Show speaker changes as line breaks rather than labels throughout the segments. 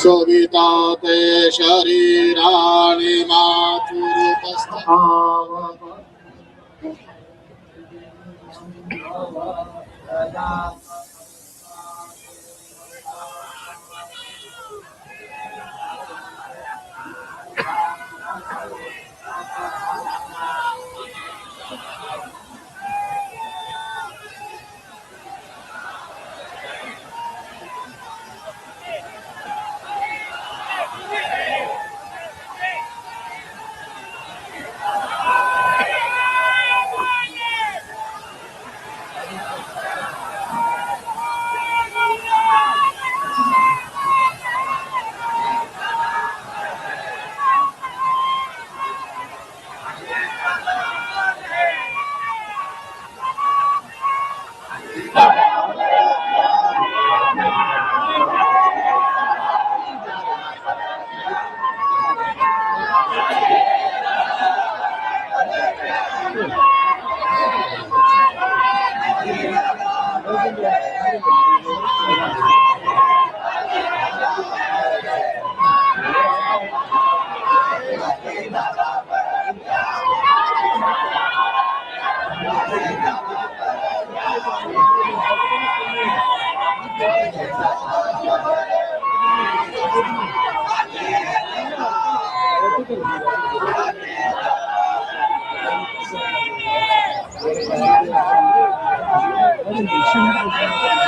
शोभिता ते शरीराणि मातुरुपस्थावः
我哋唔算，我哋唔算。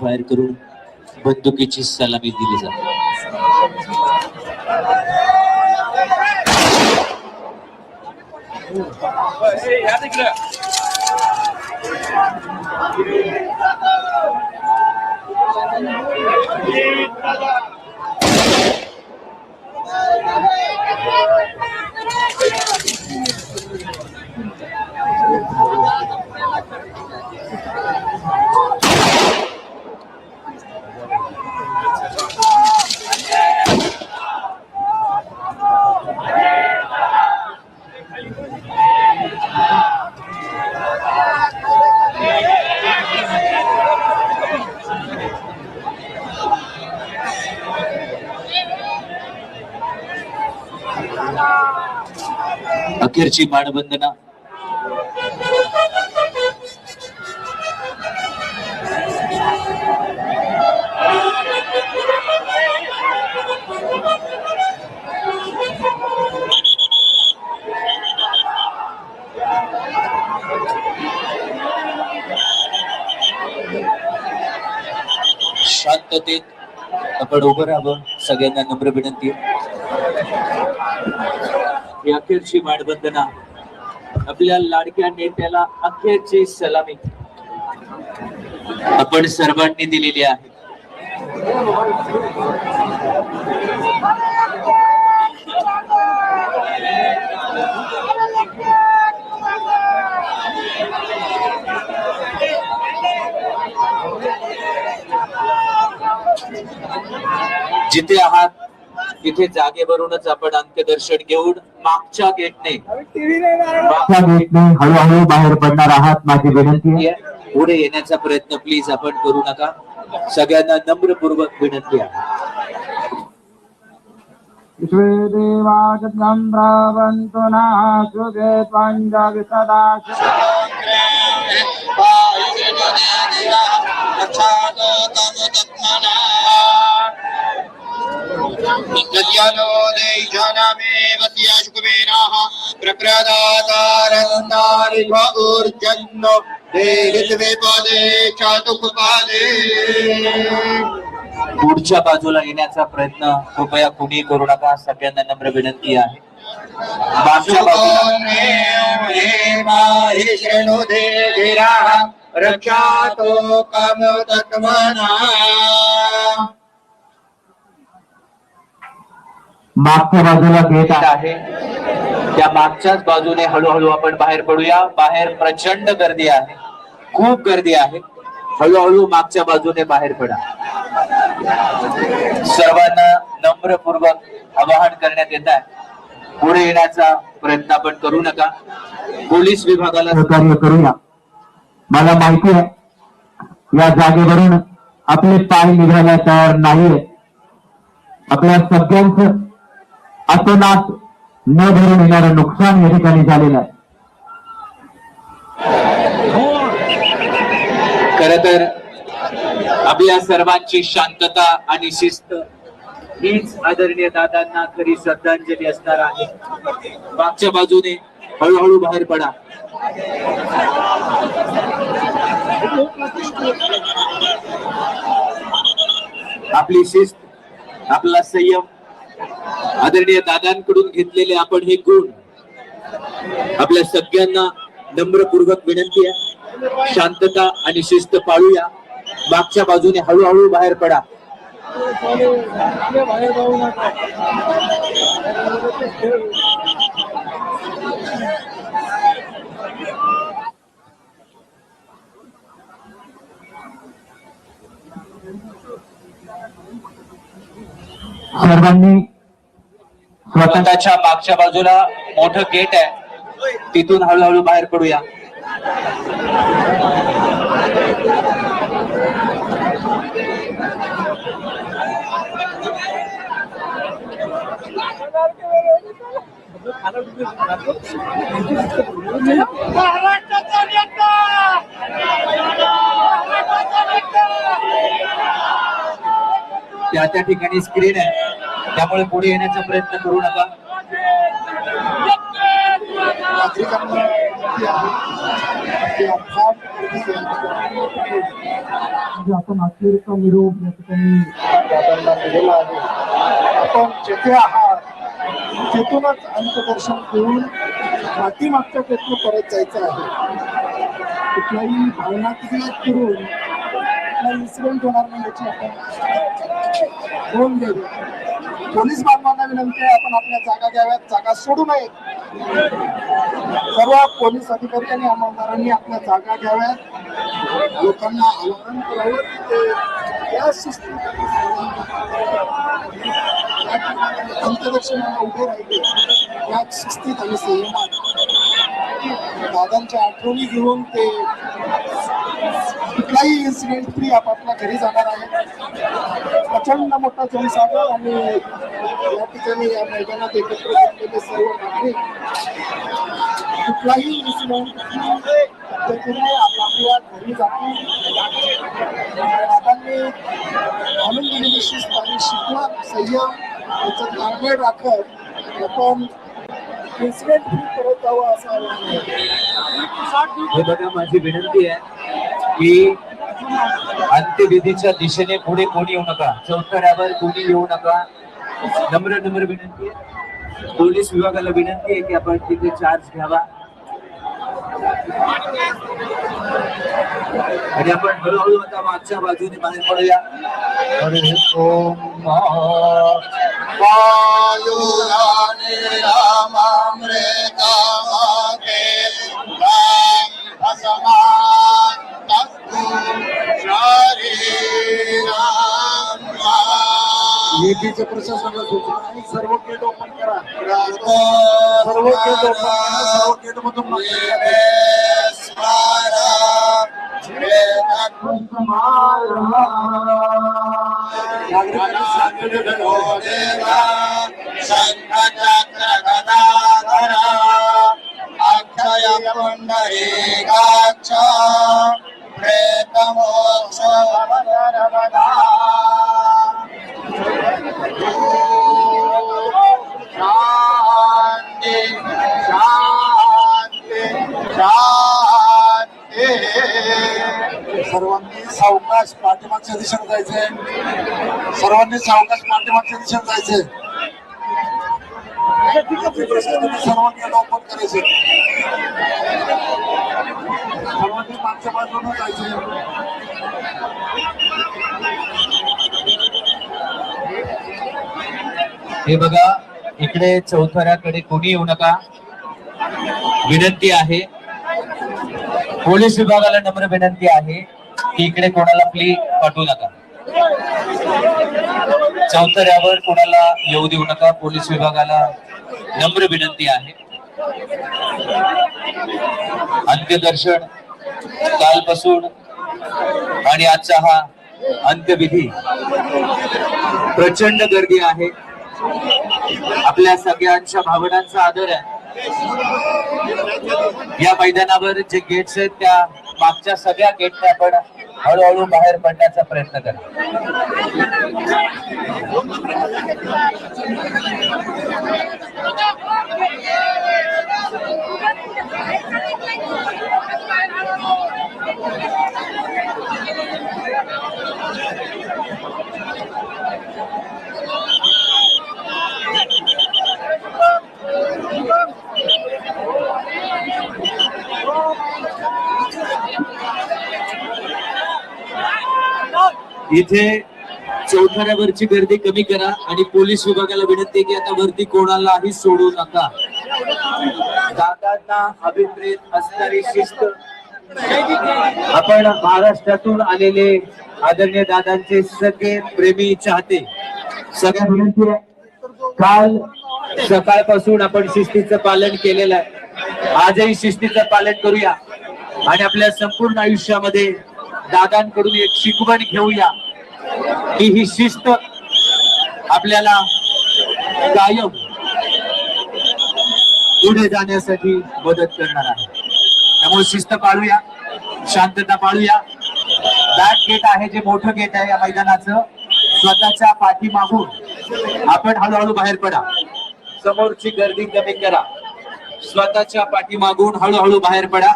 फायर करून बंदुकीची सलामी दिली जाते. अखेरची बाणबंदना शांततेत आपण उभं राहावं. सगळ्यांना नम्र विनंती. अखेरची मानवंदना आपल्या लाडक्या नेत्याला अखेरची सलामी आपण सर्वांनी दिलेली आहे. जिथे आहात तिथे जागेवरूनच आपण अंत्यदर्शन घेऊन मागच्या गेटने.
त्या गेटने हळूहळू बाहेर पडणार आहात माझी विनंती आहे.
पुढे येण्याचा प्रयत्न प्लीज आपण करू नका. सगळ्यांना नम्रपूर्वक विनंती आहे.
विश्वे देवा चंद्रावन्तु नः सुखे त्वाञ्जावि सदा
गद्यालो देशानामेव त्याशुकुबेराः प्रप्रदातारन्तारि ऊर्जन्नो देहित्वे पदे चातुकुपादे
पुढच्या बाजूला येण्याचा प्रयत्न कृपया कुणी करू नका सगळ्यांना नम्र विनंती आहे. मागच्या बाजूला
रक्षातो कामतत्मना।
मागच्या बाजूला
घेत
आहे
आहे. त्या मागच्याच बाजूने हळूहळू आपण बाहेर पडूया. बाहेर प्रचंड गर्दी आहे. खूप गर्दी आहे. हळूहळू मागच्या बाजूने बाहेर पडा. सर्वांना नम्रपूर्वक आवाहन करण्यात येत आहे. पुढे येण्याचा प्रयत्न आपण करू नका. पोलीस विभागाला
सहकार्य करूया. मला माहिती आहे या जागेवरून आपले पाय निघायला तयार नाहीये. आपल्या सगळ्यांचं अतोनात न भरून येणारं नुकसान या ठिकाणी झालेलं आहे.
खर तर आपल्या सर्वांची शांतता आणि शिस्त हीच आदरणीय दादांना खरी श्रद्धांजली असणार आहे. मागच्या बाजूने हळूहळू बाहेर पडा. आपली शिस्त आपला संयम आदरणीय दादांकडून घेतलेले आपण हे गुण आपल्या सगळ्यांना नम्रपूर्वक विनंती आहे. शांतता आणि शिस्त पाळूया. मागच्या बाजूने हळूहळू बाहेर पडा.
सर्वांनी स्वतः
स्वतःच्या मागच्या बाजूला मोठं गेट आहे. तिथून हळूहळू बाहेर पडूया
महाराष्ट्राचा नेता महाराष्ट्राचा नेता
त्या त्या ठिकाणी स्क्रीन आहे. त्यामुळे पुढे येण्याचा प्रयत्न करू नका.
नागरिकांना विनंती आहे की अफाट
जे आपण अखेरचा निरोप या ठिकाणी
दादांना दिलेला आहे आपण जेथे आहात तेथूनच अंतदर्शन घेऊन पाठीमागच्या प्रयत्न परत जायचं आहे. कुठल्याही भावनात्मक करून कुठला इन्सिडेंट होणार नाही याची आपण होऊन घ्यावी पोलीस बांधवांना विनंती आहे आपण आपल्या जागा घ्याव्यात जागा सोडू नयेत. सर्व पोलीस अधिकारी आणि आमदारांनी आपल्या जागा घ्याव्यात. लोकांना आवाहन करावं की ते या शिस्तीत अंतरक्षणाला उभे राहिले. या शिस्तीत आणि संयमात दादांच्या आठवणी घेऊन ते कुठलाही इन्सिडेंट फ्री आपापल्या घरी जाणार आहे प्रचंड मोठा जनसागर आणि या ठिकाणी या मैदानात एकत्र झालेले सर्व नागरिक कुठलाही इन्सिडेंट फ्री आपापल्या घरी जातील दादांनी आणून दिलेली शिस्त आणि शिकवा संयम याचं ताळमेळ राखत आपण इन्सिडेंट फ्री करत जावं असं आवाहन आहे.
माझी विनंती आहे की अंत्यविधीच्या दिशेने पुढे कोणी येऊ नका. चौथऱ्यावर कोणी येऊ नका. नम्र नम्र विनंती आहे. पोलीस विभागाला विनंती आहे की आपण तिथे चार्ज घ्यावा. आणि आपण हळूहळू आता मागच्या बाजूने बाहेर पडूया.
हरे ओम वायुराने रामामृतामाते येथीचे प्रशासनाला सूचना आहे सर्व गेट ओपन करा. सर्व गेट ओपन करा सर्व गेट मधून नागरिकांनी सांगितलं अक्षय पुंडरीकाक्ष प्रेतमोक्ष शांती शांती शांती सर्वांनी सावकाश पाठीमागच्या दिशेने जायचंय सर्वांनी सावकाश पाठीमागच्या दिशेने जायचंय ओपन करायचे. सर्वांनी मागच्या
हे बघा इकडे चौथऱ्याकडे कोणी येऊ नका. विनंती आहे. पोलीस विभागाला नम्र विनंती आहे की इकडे कोणाला प्ली पाठवू नका. चौथऱ्यावर कोणाला येऊ देऊ नका पोलीस विभागाला नम्र विनंती आहे. अंत्यदर्शन कालपासून आणि आजचा हा अंत्यविधी प्रचंड गर्दी आहे. आपल्या सगळ्यांच्या भावनांचा आदर आहे. या मैदानावर जे गेट्स आहेत त्या मागच्या सगळ्या गेटने आपण हळूहळू बाहेर पडण्याचा प्रयत्न करा. इथे चौथऱ्यावरची गर्दी कमी करा आणि पोलीस विभागाला विनंती की आता वरती कोणालाही सोडू नका. दादांना अभिप्रेत असणारी शिस्त. आपण महाराष्ट्रातून आलेले आदरणीय दादांचे सगळे प्रेमी चाहते. सगळ्या विनंती आहे. काल सकाळपासून आपण शिस्तीचं पालन केलेलं आहे. आजही शिस्तीचं पालन करूया. आणि आपल्या संपूर्ण आयुष्यामध्ये दादांकडून एक शिकवण घेऊया की ही शिस्त आपल्याला कायम पुढे जाण्यासाठी मदत करणार आहे. त्यामुळे शिस्त पाळूया शांतता पाळूया. बॅट गेट आहे जे मोठं गेट आहे या मैदानाचं. स्वतःच्या पाठीमागून आपण हळूहळू बाहेर पडा. समोरची गर्दी कमी करा. स्वतःच्या पाठीमागून हळूहळू बाहेर पडा.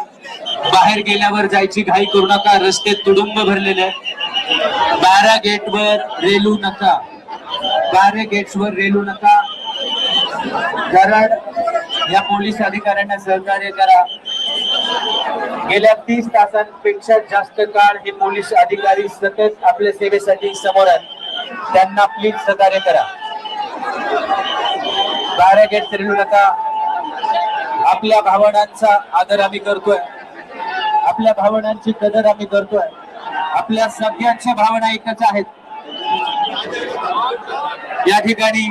बाहेर गेल्यावर जायची घाई करू नका. रस्ते तुडुंब भरलेले बारा गेटवर रेलू नका. बारा गेट्सवर रेलू नका. कारण या पोलीस अधिकाऱ्यांना सहकार्य करा. गेल्या तीस तासांपेक्षा जास्त काळ हे पोलीस अधिकारी सतत आपल्या सेवेसाठी समोर आहेत. त्यांना प्लीज सहकार्य करा. बारा गेट रेलू नका. आपल्या भावनांचा आदर आम्ही करतोय. आपल्या भावनांची कदर आम्ही करतोय. आपल्या सगळ्यांच्या भावना एकच आहेत. या ठिकाणी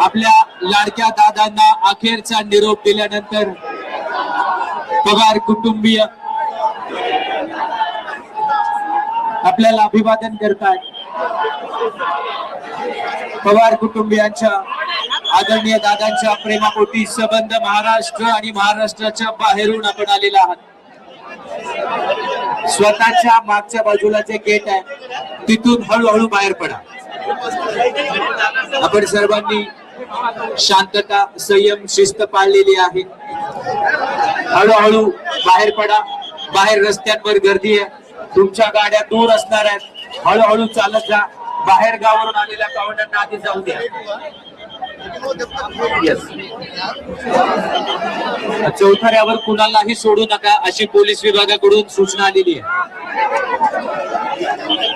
आपल्या लाडक्या दादांना अखेरचा निरोप दिल्यानंतर पगार कुटुंबीय आपल्याला अभिवादन करतात पवार कुटुंबियांच्या आदरणीय दादांच्या प्रेमापोटी संबंध महाराष्ट्र आणि महाराष्ट्राच्या बाहेरून आपण आलेला आहात. स्वतःच्या मागच्या बाजूला जे गेट आहे तिथून हळूहळू बाहेर पडा. आपण सर्वांनी शांतता संयम शिस्त पाळलेली आहे. हळूहळू बाहेर पडा. बाहेर रस्त्यांवर गर्दी आहे. तुमच्या गाड्या दूर असणार आहेत. हळूहळू चालत जा. बाहेर गावावरून आलेल्या पाहुण्यांना आधी जाऊ द्या. येस चौथऱ्यावर कुणालाही सोडू नका अशी पोलीस विभागाकडून सूचना आलेली आहे.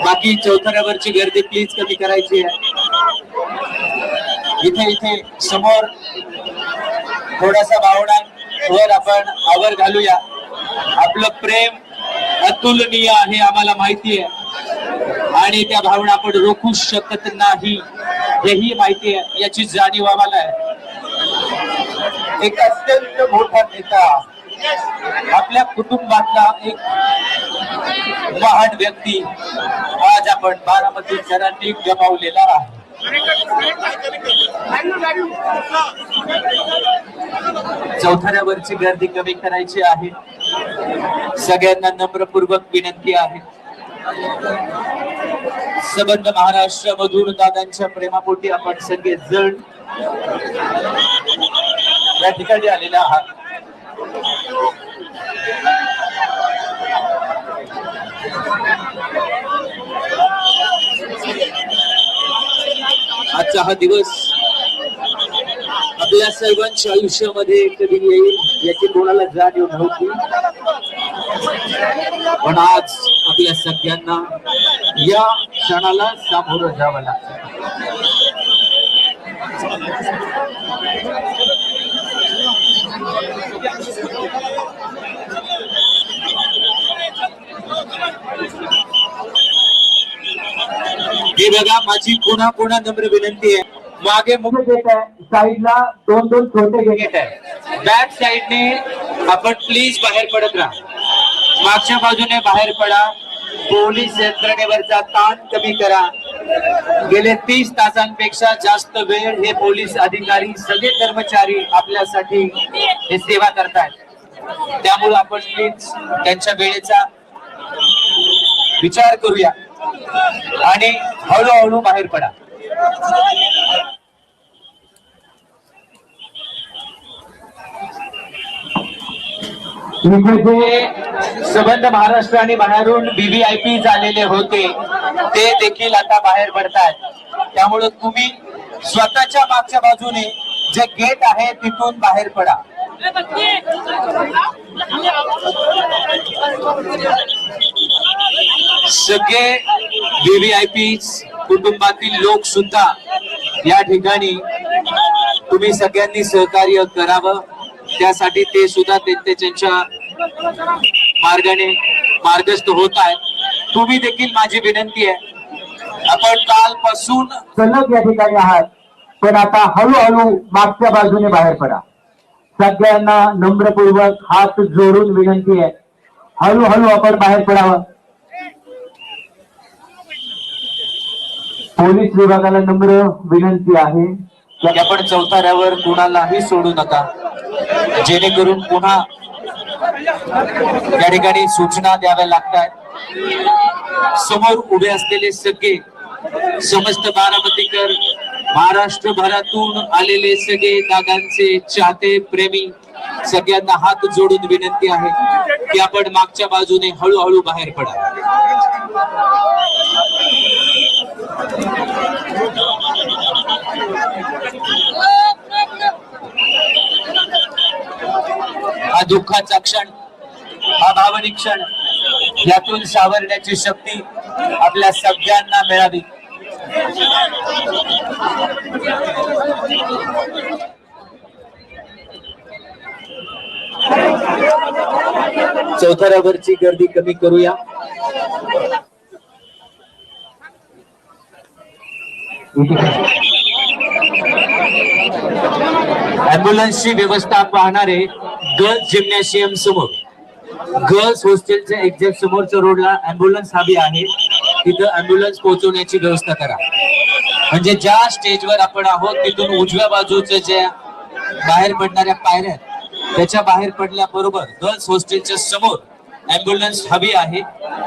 बाकी चौथऱ्यावरची गर्दी प्लीज कमी करायची आहे. इथे इथे समोर थोडासा भावनांवर आपण आवर घालूया. आपलं प्रेम अतुलनीय आहे आम्हाला माहिती आहे. आणि त्या भावना आपण रोखू शकत नाही हेही माहिती आहे. याची जाणीव आम्हाला आहे. एक अत्यंत मोठा नेता आपल्या कुटुंबातला एक महान व्यक्ती आज आपण बारामती शहरांनी गमावलेला आहे. चौथऱ्यावरची गर्दी कमी करायची आहे. सगळ्यांना नम्रपूर्वक विनंती आहे. सबंध महाराष्ट्र मधून दादांच्या प्रेमापोटी आपण सगळे जण या ठिकाणी आलेले आहात. आजचा हा दिवस आपल्या सर्वांच्या आयुष्यामध्ये कधी येईल याची कोणाला जाणीव नव्हती. पण आज आपल्या सगळ्यांना या क्षणाला सामोरं जावं लागतं. हे बघा माझी पुन्हा पुन्हा नम्र विनंती आहे. मागे मुख
देत आहे साईडला दोन दोन छोटे गेट
गेट आहे. बॅक साईडने आपण प्लीज बाहेर पडत राहा. मागच्या बाजूने बाहेर पडा. पोलीस यंत्रणेवरचा ताण कमी करा. गेले तीस तासांपेक्षा जास्त वेळ हे पोलीस अधिकारी सगळे कर्मचारी आपल्यासाठी हे सेवा करतायत. त्यामुळे आपण प्लीज त्यांच्या वेळेचा विचार करूया. आणि हळूहळू बाहेर पडा
इथे जे
जे संबंध महाराष्ट्र आणि बाहेरून बीबीआयपी झालेले होते. ते देखील आता बाहेर पडतायत. त्यामुळे तुम्ही स्वतःच्या मागच्या बाजूने जे गेट आहे तिथून बाहेर पडा. सगळे बीबीआयपी कुटुंबातील लोक सुद्धा या ठिकाणी तुम्ही सगळ्यांनी सहकार्य करावं. त्यासाठी ते सुद्धा त्यांच्या मार्गाने मार्गस्थ होत आहेत. तुम्ही देखील माझी विनंती आहे. आपण कालपासून
सलग या ठिकाणी आहात पण आता हळूहळू मागच्या बाजूने बाहेर पडा. सगळ्यांना नम्रपूर्वक हात जोडून विनंती आहे. हळूहळू आपण बाहेर पडावं. पोलीस विभागाला नम्र विनंती आहे.
की आपण चौथाऱ्यावर कुणालाही सोडू नका. जेणेकरून पुन्हा या ठिकाणी सूचना द्याव्या लागतात समोर उभे असलेले सगळे समस्त बारामतीकर महाराष्ट्रभरातून आलेले सगळे दादांचे चाहते प्रेमी सगळ्यांना हात जोडून विनंती आहे की आपण मागच्या बाजूने हळूहळू बाहेर पडा दुःखाचा क्षण हा भावनिक क्षण यातून सावरण्याची शक्ती आपल्या सगळ्यांना मिळावी. चौथऱ्यावरची गर्दी कमी करूया. अँब्युलन्सची व्यवस्था पाहणारे गर्ल्स जिम्नॅशियम समोर. गर्ल्स हॉस्टेलच्या एक्झॅक्ट समोरच्या रोडला अँब्युलन्स हवी आहे. तिथं अँब्युलन्स पोहोचवण्याची व्यवस्था करा. म्हणजे ज्या स्टेजवर आपण आहोत तिथून उजव्या बाजूच्या ज्या बाहेर पडणाऱ्या पायऱ्या आहेत, त्याच्या बाहेर पडल्याबरोबर गर्ल्स हॉस्टेलच्या समोर अँब्युलन्स हवी आहे.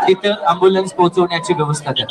तिथं अँब्युलन्स पोहोचवण्याची व्यवस्था करा.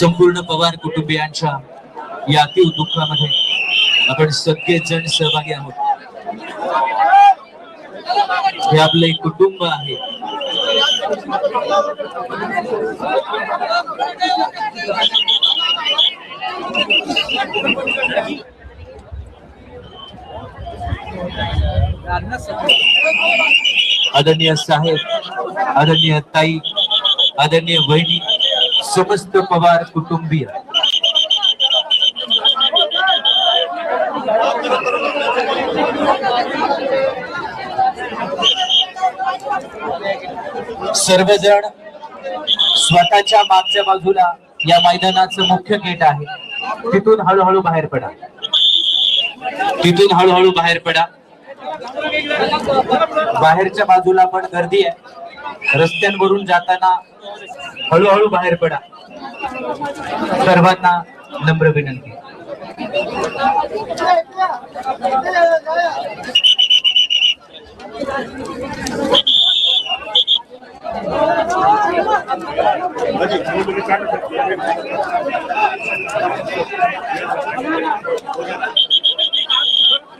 संपूर्ण पवार कुटुंबियांच्या या अतिव दुःखामध्ये आपण सगळेजण सहभागी आहोत. हे आपलं कुटुंब आहे. आदरणीय साहेब, आदरणीय ताई, आदरणीय वहिनी समस्त पवार कुटुंबीय. सर्वजण स्वतःच्या मागच्या बाजूला या मैदानाचं मुख्य गेट आहे. तिथून हळूहळू बाहेर पडा. तिथून हळूहळू बाहेर पडा. बाहेरच्या बाजूला पण गर्दी आहे. रस्त्यांवरून जाताना हळूहळू बाहेर पडा. सर्वांना नम्र विनंती.